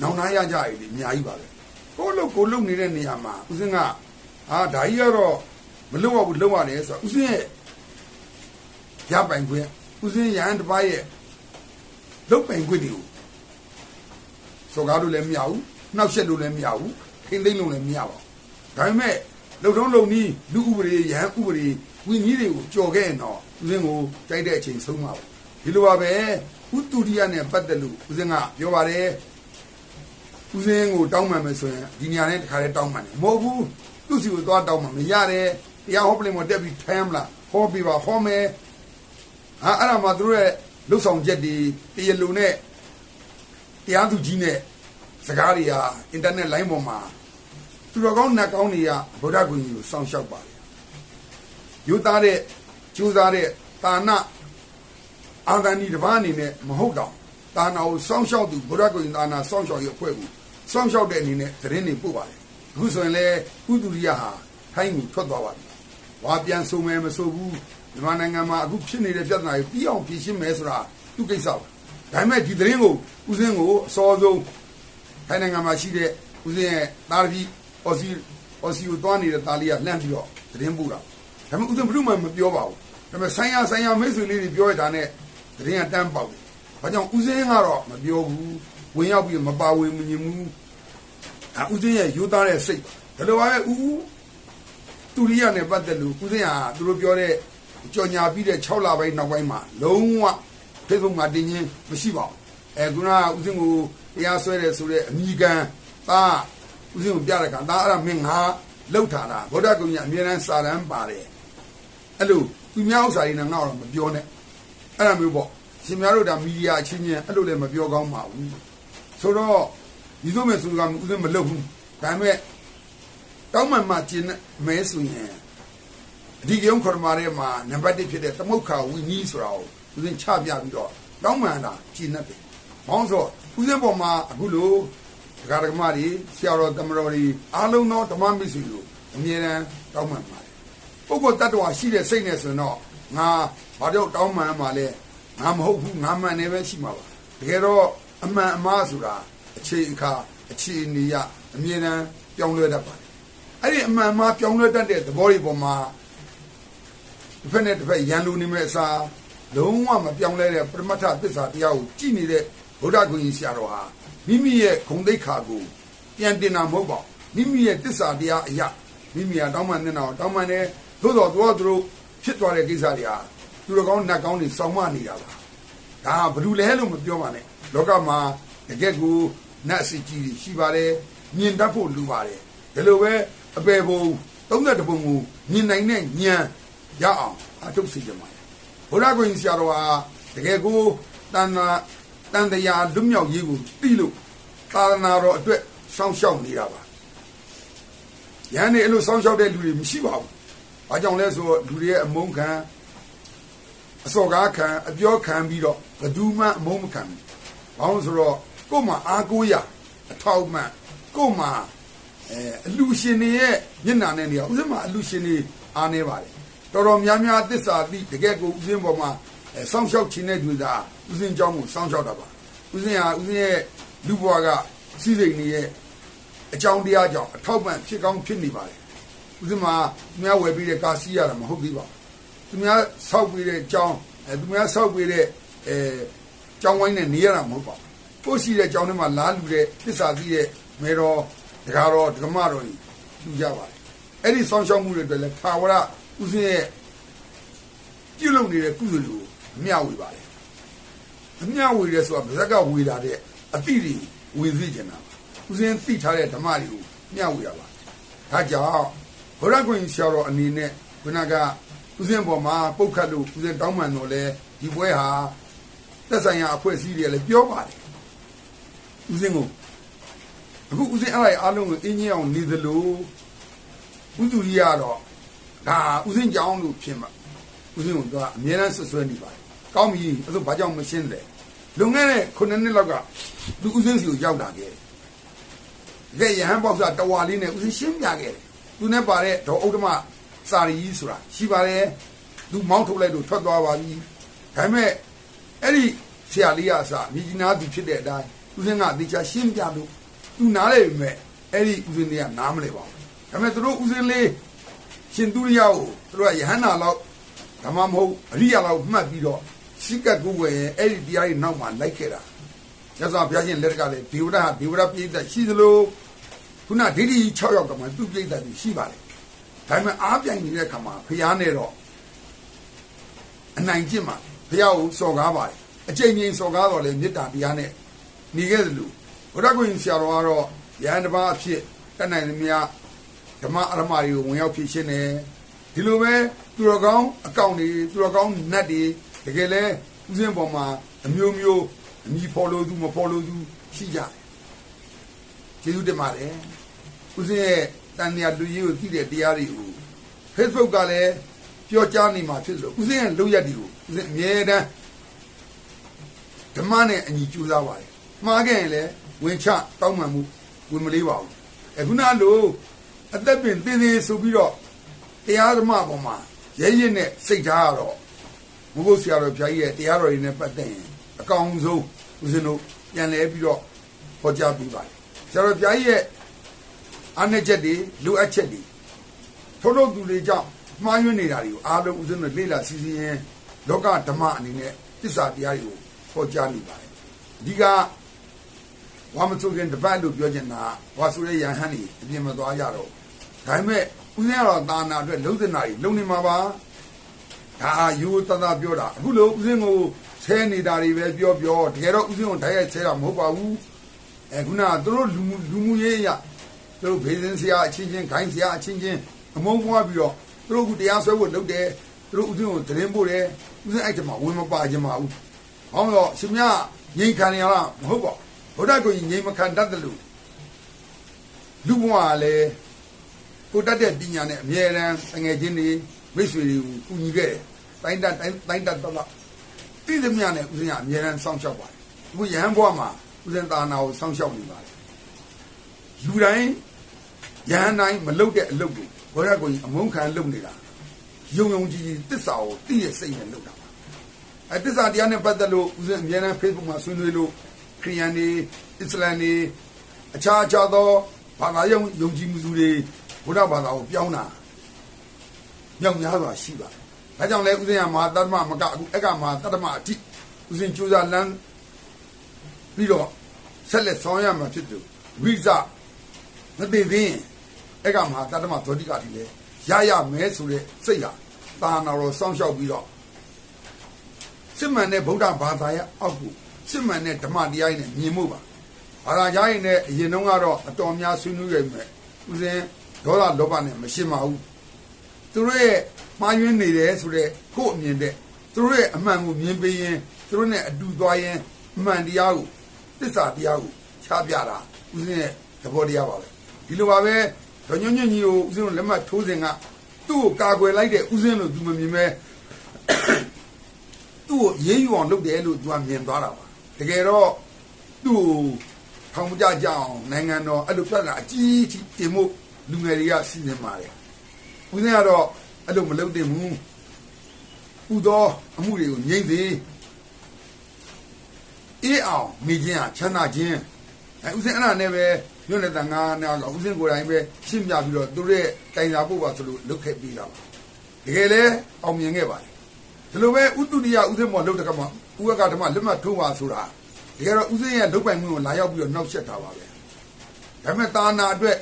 နောင်နာရကြရည်ဒီအများကြီးပါပဲကိုလို့ကိုလုံနေတဲ့နေရာမှာဦးစင်းကအာဒါကြီးကတော့မလုံရဘူးလုံရတယ်ဆိုတော့ဦးစင်းရဲ့ရပိုင်ခွင့်ဦးစင်းရဟန်းတစ်ပါးရဲ့လုတ်ပိုင်ခွင့်တွေကိုစော်ကားလို့လည်းမရဘူးနှောက်ယှက်လို့လည်းမရဘူးခင်းသိမ့်လို့လည်းမရပါဘူးဒါပေမဲ့လုံထုံးလုံနီးလူဥပဒေရဟန်းဥပဒေဝင်းကြီးတွေကိုကြော်ခဲ့ရင်တော့ဦးစင်းကိုကြိုက်တဲ့အချိန်ဆုံးပါဘူးဒီလိုပါပဲဥတူရိယနဲ့ပတ်သက်လို့ဦးစင်းကပြောပါတယ် ဦးစင်းကိုတောင်းပန်မယ်ဆိုရင်ဒီနေရာနဲ့တခါတည်းတောင်းပန်တယ်မဟုတ်ဘူးသူ့စီကိုသွားတောင်းပန်မရတယ်တရားဟောပလင်မတက်ပြီးထိုင်းမလားဟောပြပါဟောမယ်ဟာအဲ့ဒါမှသူတို့ရဲ့လှုပ်ဆောင်ချက်တွေတရားလုံနဲ့တရားသူကြီးနဲ့စကားတွေဟာအင်တာနက်လိုင်းပေါ်မှာသူတော်ကောင်းနတ်ကောင်းတွေကဗုဒ္ဓဂုဏ်ကြီးကိုစောင့်ရှောက်ပါတယ်ယူသားတဲ့ကျူးသားတဲ့တာနာအာဂန်ဒီတစ်ပါးအနေနဲ့မဟုတ်တော့တာနာကိုစောင့်ရှောက်သူဗုဒ္ဓဂုဏ်ကြီးတာနာစောင့်ရှောက်ရအဖွဲ့ကို စောင့်ရှောက်တဲ့အနေနဲ့သတင်းတွေပို့ပါတယ်အခုဆိုရင်လေကုသူရိယဟာထိုင်းကိုထွက်သွားပါပြီ။ဘာပြန်ဆုံမယ်မဆိုဘူးမြန်မာနိုင်ငံမှာအခုဖြစ်နေတဲ့ပြဿနာကိုပြီးအောင်ဖြေရှင်းမယ်ဆိုတာသူ့ကိစ္စပါ။ဒါပေမဲ့ဒီသတင်းကိုဦးစင်းကိုအစောဆုံးထိုင်းနိုင်ငံမှာရှိတဲ့ဦးစင်းရဲ့တာရပြီးအော်စီအော်စီကိုတွားနေတဲ့တာလီကလှမ်းပြီးတော့သတင်းပို့တာ။ဒါပေမဲ့ဦးစင်းဘယ်သူမှမပြောပါဘူး။ဒါပေမဲ့ဆိုင်ရဆိုင်ရမိတ်ဆွေလေးတွေပြောရတာနဲ့သတင်းကတန်းပေါက်တယ်။ဘာကြောင့်ဦးစင်းကတော့မပြောဘူး။ ဝင်ရောက်ပြီးမပါဝင်မမြင်ဘူး။အဲဦးစင်းရဲ့ယူသားတဲ့စိတ်ဒါလိုပါပဲဦးဦးတူရိယနဲ့ပတ်သက်လို့ဦးစင်းဟာသူတို့ပြောတဲ့ကြော်ညာပြီးတဲ့6လပိုင်းနောက်ပိုင်းမှာလုံးဝ Facebook မှာတင်ချင်းမရှိပါဘူးအဲခုနကဦးစင်းကိုတရားဆွဲတယ်ဆိုတဲ့အမိကန်သားဦးစင်းကိုပြတဲ့ခါဒါအဲ့ဒါမင်းငါလောက်ထားတာဗုဒ္ဓဂုံကြီးအမြဲတမ်းစာတမ်းပါတယ်အဲ့လိုသူများဥစ္စာတွေနဲ့ငါ့တော့မပြောနဲ့အဲ့ဒါမျိုးပေါ့ရှင်များတို့ဒါမီဒီယာအချင်းချင်းအဲ့လိုလည်းမပြောကောင်းပါဘူး ဆိုတော့ဒီလိုမဲ့ဆိုကဦးစင်းမလုပ်ဘူးဒါပေမဲ့တောင်းမှန်မှကျင်မဲဆိုရင်အဒီကုံခေါ်မာထဲမှာနံပါတ်1ဖြစ်တဲ့သမုတ်ခါဝီနီးဆိုတာကိုဦးစင်းချပြပြီးတော့တောင်းမှန်တာကျင်နေတယ်။ဘောင်းဆိုဦးစင်းပေါ်မှာအခုလိုဒကာဒကမတွေဆရာတော်တမတော်တွေအားလုံးသောဓမ္မမိတ်ဆွေတို့အမြဲတမ်းတောင်းမှန်ပါတယ်။ပုဂ္ဂိုလ်တ attva ရှိတဲ့စိတ်နဲ့ဆိုရင်တော့ငါဘာကြောင့်တောင်းမှန်မှလဲငါမဟုတ်ဘူးငါမှန်နေပဲရှိမှာပါ။တကယ်တော့ အမှန်အမှားဆိုတာအခြေအခါအခြေအနေရအမြဲတမ်းပြောင်းလဲတတ်ပါတယ်။အဲ့ဒီအမှန်အမှားပြောင်းလဲတတ်တဲ့သဘောတွေပေါ်မှာတစ်ဖက်နဲ့တစ်ဖက်ရန်လူနေမဲ့အစားလုံးဝမပြောင်းလဲတဲ့ပရမတ္ထသစ္စာတရားကိုကြည်နေတဲ့ဗုဒ္ဓဂုဏ်ကြီးဆရာတော်ဟာမိမိရဲ့ဂုံသိက္ခာကိုပြန်တင်တာမဟုတ်ပါဘူးမိမိရဲ့သစ္စာတရားအရာမိမိကတောင်းပန်နေတာတောင်းပန်တယ်သို့တော်သူတို့သူတို့ဖြစ်သွားတဲ့ကိစ္စတွေဟာသူတော်ကောင်းနတ်ကောင်းတွေစောင့်မနေတာပါဒါဘယ်သူလဲလို့မပြောပါနဲ့ လောကမှာတကယ့်ကိုနတ်စီကြီးတွေရှိပါတယ်မြင်တတ်ဖို့လူပါတယ်ဒီလိုပဲအပေဘုံ32ပုံကိုမြင်နိုင်တဲ့ဉာဏ်ရအောင်အထုတ်စီကြပါဘုရားကိုရင်ဆရာတော်ဟာတကယ်ကိုတန်တာတန်တရားလွတ်မြောက်ရေးကိုသိလို့သာသနာတော်အတွက်စောင့်ရှောက်နေတာပါ။ယန်းနေအဲ့လိုစောင့်ရှောက်တဲ့လူတွေမရှိပါဘူး။ဘာကြောင့်လဲဆိုတော့လူတွေရဲ့အမုန်းခံအစော်ကားခံအပြောခံပြီးတော့ဘယ်သူမှအမုန်းမခံဘူး။ ဘာလို့ဆိုတော့ကို့မှာအားကိုးရအထောက်မှန်ကို့မှာအဲအလူရှင်တွေရဲ့မျက်နှာနဲ့နေရာဥစဉ်မှာအလူရှင်တွေအားနေပါတယ်တော်တော်များများသစ္စာသိတကယ်ကိုဥစဉ်ပေါ်မှာစောင့်ရှောက်ခြင်းနဲ့တွေ့တာဥစဉ်ကြောင့်ကိုစောင့်ရှောက်တာပါဥစဉ်ဟာဥစဉ်ရဲ့လူဘွားကစီစိန်တွေရဲ့အကြောင်းတရားကြောင့်အထောက်ပံ့ဖြစ်ကောင်းဖြစ်နေပါတယ်ဥစဉ်မှာသူများဝယ်ပြီးတဲ့ကာစီရတာမဟုတ်သေးပါဘူးသူများဆောက်ပြီးတဲ့အကြောင်းအဲသူများဆောက်ပြီးတဲ့အဲ ကြောင်းဝိုင်းနဲ့နေရတာမဟုတ်ပါဘူးကိုရှိတဲ့ကြောင်းထဲမှာလားလူတဲ့သစ္စာသိတဲ့မေတော်ဒကာတော်ဒကမတော်ကြီးလူကြပါတယ်အဲ့ဒီဆောင်ရှောက်မှုတွေအတွက်လည်းခါဝရဥစဉ်ရဲ့ပြုလုပ်နေတဲ့ကုသိုလ်ကိုမျှဝေပါတယ်အမျှဝေရဲဆိုတာဗဇက်ကဝေတာတဲ့အတိတွေဝေသိကျင်တာပါဦးဇင်းသိထားတဲ့ဓမ္မတွေကိုမျှဝေတာပါဒါကြောင့်ဘုရားကွင်ဆရာတော်အနေနဲ့ခုနကဦးဇင်းပေါ်မှာပုတ်ခတ်လို့ဦးဇင်းတောင်းပန်တော့လဲဒီပွဲဟာ သက်ဆိုင်ရာအဖွဲ့အစည်းတွေလည်းပြောပါတယ်ဦးဇင်းကိုအခုဦးဇင်းအဲ့ဒါအားလုံးကိုအင်းကြီးအောင်နေသလိုဥသူကြီးကတော့ဒါဦးဇင်းကြောင်းလို့ဖြစ်မှာဦးဇင်းကတော့အမြဲတမ်းဆွဆွဲနေပါတယ်ကောင်းပြီအဲ့ဒါဘာကြောင့်မရှင်းလဲလွန်ခဲ့တဲ့9နှစ်လောက်ကသူဦးစင်းစီကိုရောက်တာခဲ့တယ်။ကြည့်ရဟန်းပေါက်စားတဝါလေးနဲ့ဦးစင်းရှင်းပြခဲ့တယ်။သူနဲ့ပါတဲ့ဒေါ်ဥဒ္ဓမစာရီကြီးဆိုတာရှိပါတယ်။သူမောင်းထုတ်လိုက်လို့ထွက်သွားပါပြီ။ဒါပေမဲ့ အဲ့ဒီဆရာလေးကအစမြကြီးနာသူဖြစ်တဲ့အတိုင်းဦးစင်းကအသေးချာရှင်းပြလို့သူနားလေပြီမဲ့အဲ့ဒီဦးစင်းလေးကနားမလဲပါဘူးဒါပေမဲ့သူတို့ဦးစင်းလေးရှင်သူရိယကိုသူတို့ကယဟန္တာလောက်ဓမ္မမဟုတ်အရိယာလောက်မှတ်ပြီးတော့စိကတ်ကူဝယ်ရဲ့အဲ့ဒီတရားကြီးနောက်မှာလိုက်ခဲ့တာရသော်ဘုရားရှင်လက်ထက်ကလည်းဒေဝရဟာဒေဝရပြိဿရှိသလိုခုနဒိဋ္ဌိ6ယောက်ကမှသူ့ပြိဿကြီးရှိပါတယ်ဒါပေမဲ့အားပြိုင်နေတဲ့ခါမှာဘုရားနဲ့တော့အနိုင်ကျင့်မှာ ဘုရားကိုစော်ကားပါတယ်အကျင့်ချင်းစော်ကားတော်လေမေတ္တာတရားနဲ့နေခဲ့သလိုဘုရားကိုရင်ဆရာတော်ကတော့ယဟန်တစ်ပါးအဖြစ်တတ်နိုင်သမျှဓမ္မအရမတွေကိုဝင်ရောက်ဖြစ်ရှင်းတယ်ဒီလိုပဲသူတော်ကောင်းအကောင့်တွေသူတော်ကောင်းနတ်တွေတကယ်လဲဥစဉ်ပေါ်မှာအမျိုးမျိုးအမီဖော်လို့သူမဖော်လို့သူရှိကြတယ်ကျေးဇူးတင်ပါတယ်ဥစဉ်ရဲ့တန်မြတ်လူကြီးကိုသိတဲ့တရားတွေကို Facebook ကလည်း ပြောကြားနေမှာဖြစ်လို့ဥစဉ်ရဲ့လုပ်ရက်တွေကိုဥစဉ်အမြဲတမ်းဓမ္မနဲ့အညီကြိုးစားပါတယ်မှားခဲ့ရင်လည်းဝင်ချတောင်းမှန်မှုဝင်မလေးပါဘူးအခုနလိုအသက်ပင်သေးသေးဆိုပြီးတော့တရားဓမ္မပေါ်မှာရဲရဲနဲ့စိတ်ထားရတော့ဘုဂုတ်ဆရာတော်ဘုရားကြီးရဲ့တရားတော်တွေနဲ့ပတ်သက်ရင်အကောင်ဆုံးဦးဇင်းတို့ပြန်လဲပြီးတော့ဟောကြားပြီးပါတယ်ဆရာတော်ဘုရားကြီးရဲ့အားနည်းချက်တွေလိုအပ်ချက်တွေထို့လို့သူတွေကြောင့် မှားယွင်းနေတာတွေကိုအားလုံးဦးဇင်းတို့လေ့လာစီစဉ်ရင်လောကဓမ္မအနေနဲ့သစ္စာတရားတွေကိုဟောကြားနေပါတယ်အဓိကဝါမစုခင်တပတ်လို့ပြောချင်တာဝါဆိုတဲ့ရဟန်းနေအပြင်မသွားရတော့ဒါပေမဲ့ဦးဇင်းကတော့တာနာအတွက်လုံးစင်နာကြီးလုံနေမှာပါဒါအာယူတသာပြောတာအခုလို့ဦးဇင်းကိုဆဲနေတာတွေပဲပြောပြောတကယ်တော့ဦးဇင်းကိုဓာတ်ရိုက်ဆဲတာမဟုတ်ပါဘူးအဲခုနကသူတို့လူမှုလူမှုရေးအရသူတို့ဘေးစင်းဆရာအချင်းချင်းဂိုင်းဆရာအချင်းချင်းအမုန်းပွားပြီးတော့ သူတို့ကတရားဆွဲဖို့လုပ်တယ်သူတို့ဦးဇင်းကိုသတင်းပို့တယ်ဦးဇင်းအဲ့တမှာဝင်မပါခြင်းမဟုတ်ဘူးဟောတော့ရှင်မြငိမ့်ခံရလားမဟုတ်ပါဘုရားကိုငိမ့်မခံတတ်တယ်လို့လူဘဝကလည်းကိုတတ်တဲ့ပညာနဲ့အမြဲတမ်းတငယ်ချင်းတွေမိတ်ဆွေတွေကိုကူညီခဲ့တယ်တိုင်းတတ်တိုင်းတိုင်းတတ်တော့တိသမျှနဲ့ဦးဇင်းကအမြဲတမ်းစောင့်ရှောက်ပါတယ်အခုရဟန်းဘဝမှာဦးဇင်းသာနာကိုစောင့်ရှောက်နေပါတယ်လူတိုင်းရဟန်းတိုင်းမလုပ်တဲ့အလုပ်ကို ဘုရားကိုအမုန်းခံလုပ်နေတာယုံယုံကြည်ကြည်တစ္ဆာကိုသိရဲ့စိတ်နဲ့လုပ်တာပါအဲတစ္ဆာတရားနဲ့ပတ်သက်လို့ဦးဇင်းအမြဲတမ်း Facebook မှာဆွေးနွေးလို့ခရိယန်တွေအစ္စလမ်တွေအခြားအခြားသောဘာသာယုံယုံကြည်မှုတွေဘုရားဘာသာကိုပြောင်းတာမြောက်များစွာရှိပါတယ်ဒါကြောင့်လဲဦးဇင်းကမဟာတတ္တမမကအခုအက္ကမဟာတတ္တမအထိဦးဇင်းကြိုးစားလမ်းပြီးတော့ဆက်လက်ဆောင်ရမှာဖြစ်သူဝိဇမသိသေးရင် အဲ့ကမဟာတတ္တမသောတိကတိလေရရမဲဆိုတဲ့စိတ်ဟာတာနာတော်စောင့်ရှောက်ပြီးတော့စစ်မှန်တဲ့ဗုဒ္ဓဘာသာရဲ့အောက်ကိုစစ်မှန်တဲ့ဓမ္မတရားနဲ့မြင်မှုပါဘာသာကြားရင်လည်းအရင်တုန်းကတော့အတော်များဆွေးနွေးရမယ်ဦးဇင်းဒေါသလောဘနဲ့မရှင်းပါဘူးသူတို့ရဲ့မှားယွင်းနေတယ်ဆိုတဲ့ကို့အမြင်တဲ့သူတို့ရဲ့အမှန်ကိုမြင်ပေးရင်သူတို့နဲ့အတူသွားရင်အမှန်တရားကိုသစ္စာတရားကိုချပြတာဦးဇင်းရဲ့သဘောတရားပါပဲဒီလိုပါပဲ ဒေါညွန့်ညွန့်ကြီးကိုဦးဇင်းတို့လက်မှတ်ထိုးစဉ်ကသူ့ကိုကာကွယ်လိုက်တဲ့ဦးဇင်းလို့သူမမြင်ပဲသူ့ကိုရေးယူအောင်လုပ်တယ်လို့သူကမြင်သွားတာပါတကယ်တော့သူ့ကိုထောင်မကြကြအောင်နိုင်ငံတော်အဲ့လိုပြဿနာအကြီးကြီးတင်မှုလူငယ်တွေကစီစဉ်ပါတယ်ဦးဇင်းကတော့အဲ့လိုမလုပ်တင်ဘူးဥသောအမှုတွေကိုငြိမ့်စေအေးအောင်နေခြင်းဟာချမ်းသာခြင်းအဲဥစဉ်အဲ့ဒါနဲ့ပဲ ညွန့်တဲ့ငါးနာကဥစဉ်ကိုယ်တိုင်ပဲရှင်းပြပြီးတော့သူတို့ရဲ့တိုင်စာပို့ပါဆိုလို့လုတ်ခဲ့ပြီးတာပါတကယ်လဲအောင်မြင်ခဲ့ပါတယ်ဒီလိုပဲဥတုရိယဥစဉ်မော်လုတ်တဲ့ကမှာဥက္ကဓမ္မလက်မှတ်ထိုးပါဆိုတာတကယ်တော့ဥစဉ်ရဲ့လုတ်ပိုင်မှုကိုလာရောက်ပြီးတော့နှောက်ယှက်တာပါပဲဒါပေမဲ့တာနာအတွက်